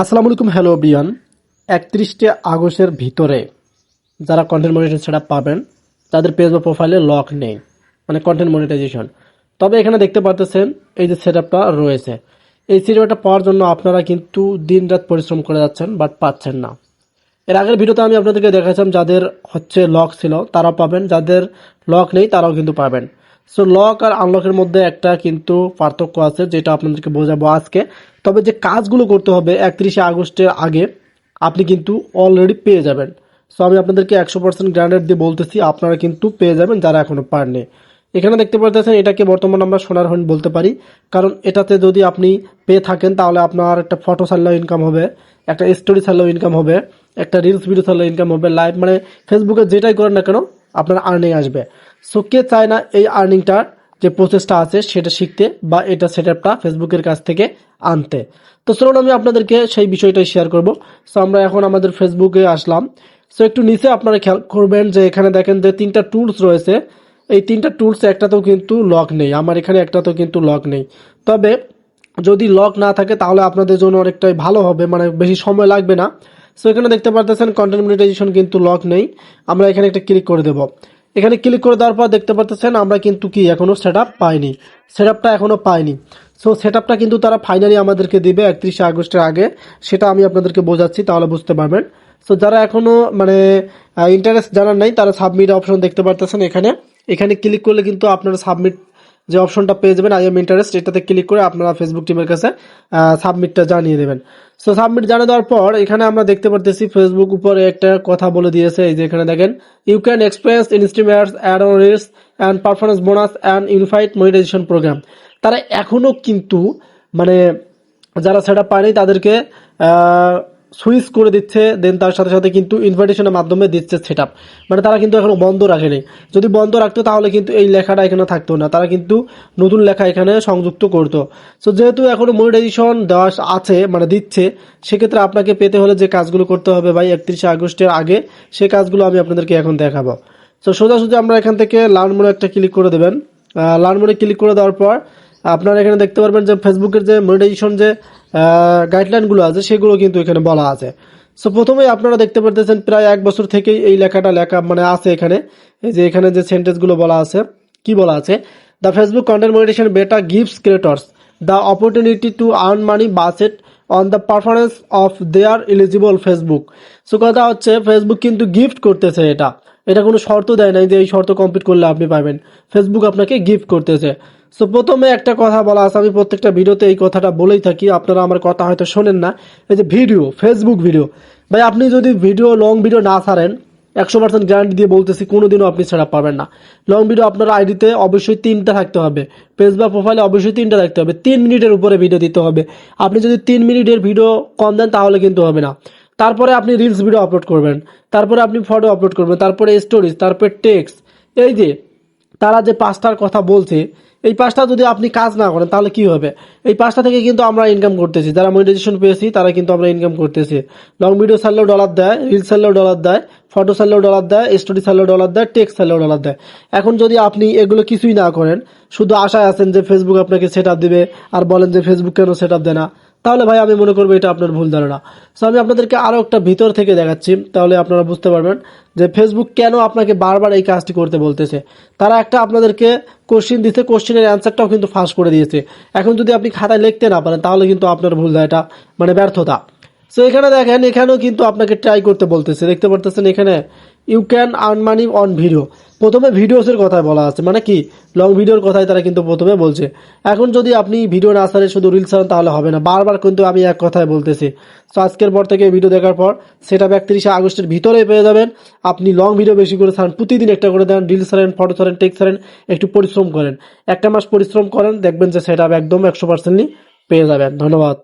আসসালামু আলাইকুম, হ্যালো বিয়ান একত্রিশটি আগস্টের ভিতরে যারা কন্টেন্ট মনিটাইজেশন সেটা পাবেন, তাদের পেজ বা প্রোফাইলে লক নেই মানে কন্টেন্ট মনিটাইজেশন তবে এখানে দেখতে পারতেছেন এই যে সেট রয়েছে। এই সেট পাওয়ার জন্য আপনারা কিন্তু দিন রাত পরিশ্রম করে যাচ্ছেন বাট পাচ্ছেন না। এর আগের ভিডিওতে আমি আপনাদেরকে দেখাচ্ছিলাম যাদের হচ্ছে লক ছিল, তারাও পাবেন, যাদের লক নেই, তারাও কিন্তু পাবেন। সো লক আর আনলকের মধ্যে একটা কিন্তু পার্থক্য আছে, যেটা আপনাদেরকে বোঝাবো আজকে। তবে যে কাজগুলো করতে হবে, একত্রিশে আগস্টের আগে আপনি কিন্তু অলরেডি পেয়ে যাবেন। সো আমি আপনাদেরকে একশো পার্সেন্ট গ্রান্ডেড দিয়ে বলতেছি, আপনারা কিন্তু পেয়ে যাবেন যারা এখনও পারেননি এখানে দেখতে পারতেছেন, এটাকে বর্তমান আমরা সোনার হরিণ বলতে পারি। কারণ এটাতে যদি আপনি পেয়ে থাকেন, তাহলে আপনার একটা ফটো ছাড়লেও ইনকাম হবে, একটা স্টোরি ছাড়লেও ইনকাম হবে, একটা রিলস ভিডিও ছাড়লেও ইনকাম হবে লাইভ মানে ফেসবুকে যেটাই করেন না কেন আপনার আর্নিং আসবে। সো কে চায় না এই আর্নিংটার যে প্রসেসটা আছে সেটা শিখতে বা এটা সেট আপটা ফেসবুকের কাছ থেকে আনতে? তো চলুন আমি আপনাদেরকে সেই বিষয়টাই শেয়ার করব। সো আমরা এখন আমাদের ফেসবুকে আসলাম। সো একটু নিচে আপনারা খেয়াল করবেন যে এখানে দেখেন যে তিনটা টুলস রয়েছে। এই তিনটা টুলস একটাতেও কিন্তু লক নেই। আমার এখানে একটাতেও কিন্তু লক নেই। তবে যদি লক না থাকে তাহলে আপনাদের জন্য অনেকটাই ভালো হবে। মানে বেশি সময় লাগবে না। সো এখানে দেখতে পারতেছেন কন্টেন্ট মনিটাইজেশন কিন্তু লক নেই। আমরা এখানে একটা ক্লিক করে দেব। এখানে ক্লিক করে দেওয়ার পর দেখতে পারতেছেন, আমরা কিন্তু কি এখনও সেট আপ পাইনি। সেট আপটা এখনও পাইনি। সো সেট আপটা কিন্তু তারা ফাইনালি আমাদেরকে দিবে একত্রিশে আগস্টের আগে। সেটা আমি আপনাদেরকে বোঝাচ্ছি, তাহলে বুঝতে পারবেন। সো যারা এখনও মানে ইন্টারেস্ট জানার নাই, তারা সাবমিট অপশন দেখতে পারতেছেন এখানে। এখানে ক্লিক করলে কিন্তু আপনারা সাবমিট যে অপশনটা পেয়ে যাবেন আই এম ইন্টারেস্ট, এটাতে ক্লিক করে আপনারা ফেসবুক টিমের কাছে সাবমিটটা জানিয়ে দেবেন। সো সাবমিট জানিয়ে দেওয়ার পর, এখানে আমরা দেখতে পারতেছি ফেসবুক উপরে একটা কথা বলে দিয়েছে, এই যে এখানে দেখেন you can experience estimates ad on reels and performance bonus and unified monetization programme তারা এখনও কিন্তু মানে যারা সেটা পায়নি, তাদেরকে সুইচ করে দিচ্ছে দেন তার সাথে সাথে কিন্তু ইনভাইটেশনের মাধ্যমে দিচ্ছে সেট মানে তারা কিন্তু এখনও বন্ধ রাখেনি। যদি বন্ধ রাখতো তাহলে কিন্তু এই লেখাটা এখানে থাকতো না। তারা কিন্তু নতুন লেখা এখানে সংযুক্ত করতো। সো যেহেতু এখনও মনিটাইজেশন দেওয়া আছে মানে দিচ্ছে, সেক্ষেত্রে আপনাকে পেতে হলে যে কাজগুলো করতে হবে ভাই, একত্রিশে আগস্টের আগে, সে কাজগুলো আমি আপনাদেরকে এখন দেখাবো। সো সোজাসুজি আমরা এখান থেকে লার্ন মোড়ে একটা ক্লিক করে দেবেন। লার্ন মোড়ে ক্লিক করে দেওয়ার পর, আপনারা এখানে দেখতে পারবেন যে ফেসবুকের যে মনিটাইজেশন যে গাইডলাইনগুলো আছে, সেগুলো কিন্তু এখানে বলা আছে। সো প্রথমেই আপনারা দেখতে পারতেছেন প্রায় এক বছর থেকেই এই লেখাটা লেখা মানে আছে এখানে। এই যে এখানে যে সেন্টেন্সগুলো বলা আছে, কি বলা আছে? The Facebook content monetization beta gives creators the opportunity to earn money based on the performance of their eligible Facebook so কথা হচ্ছে ফেসবুক কিন্তু গিফট করতেছে এটা। এটা কোনো শর্ত দেয় নাই যে এই শর্ত কমপ্লিট করলে আপনি পাবেন ফেসবুক আপনাকে গিফট করতেছে। সো প্রথমে একটা কথা বলা আছে, আমি প্রত্যেকটা ভিডিওতে এই কথাটা বলেই থাকি, আপনারা আমার কথা হয়তো শোনেন না। এই যে ভিডিও ফেসবুক ভিডিও ভাই, আপনি যদি ভিডিও লং ভিডিও না ছাড়েন, একশো পার্সেন্ট গ্যারান্টি দিয়ে বলতেছি, কোনোদিনও আপনি ছাড়া পাবেন না। লং ভিডিও আপনার আইডিতে অবশ্যই তিনটা থাকতে হবে। বা প্রোফাইলে অবশ্যই তিনটা থাকতে হবে। তিন মিনিটের উপরে ভিডিও দিতে হবে। আপনি যদি তিন মিনিটের ভিডিও কম দেন, তাহলে কিন্তু হবে না। তারপরে আপনি রিলস ভিডিও আপলোড করবেন, তারপরে আপনি ফটো আপলোড করবেন, তারপরে স্টোরিজ তারপরে টেক্সট এই যে, তারা যে পাঁচটার কথা বলছে, এই পাঁচটা যদি আপনি কাজ না করেন, তাহলে কি হবে? এই পাঁচটা থেকে কিন্তু আমরা ইনকাম করতেছি। যারা মনিটাইজেশন পেয়েছি, তারা কিন্তু আমরা ইনকাম করতেছি। লং ভিডিও ছাড়লেও ডলার দেয় রিলস ছাড়লেও ডলার দেয় ফটো সারলেও ডলার দেয় স্টোরি ছাড়লেও ডলার দেয় টেক্সট ছাড়লেও ডলার দেয়। এখন যদি আপনি এগুলো কিছুই না করেন, শুধু আশায় আছেন যে ফেসবুক আপনাকে সেট দিবে, আর বলেন যে ফেসবুক কেন সেট দেয় না তাহলে ভাই আমি মনে করব এটা আপনার ভুল ধারণা। সো আমি আপনাদেরকে আরও একটা ভিতর থেকে দেখাচ্ছি, তাহলে আপনারা বুঝতে পারবেন যে ফেসবুক কেন আপনাকে বারবার এই কাজটি করতে বলতেছে। তারা একটা আপনাদেরকে কোশ্চিন দিতে কোশ্চিনের অ্যান্সারটাও কিন্তু ফাঁস করে দিয়েছে। এখন যদি আপনি খাতায় লিখতে না পারেন, তাহলে কিন্তু আপনার ভুল এটা মানে ব্যর্থতা। সো এখানে দেখেন, এখানেও কিন্তু আপনাকে ট্রাই করতে বলতেছে। দেখতে পারতেছেন এখানে you can earn money on video প্রথমে ভিডিওসের কথায় বলা আছে। মানে কি? লং ভিডিওর কথাই তারা কিন্তু প্রথমে বলছে। এখন যদি আপনি ভিডিও না ছাড়ে শুধু রিলস ছাড়েন, তাহলে হবে না। বারবার কিন্তু আমি এক কথায় বলতেছি। তো আজকের পর থেকে ভিডিও দেখার পর সেটা একত্রিশে আগস্টের ভিতরেই পেয়ে যাবেন। আপনি লং ভিডিও বেশি করে ছাড়েন, প্রতিদিন একটা করে দেন রিলস ছাড়েন ফটো ছাড়েন টেক্স ছাড়েন, একটু পরিশ্রম করেন। একটা মাস পরিশ্রম করেন, দেখবেন যে সেটা একদম একশো পার্সেন্টলি পেয়ে যাবেন। ধন্যবাদ।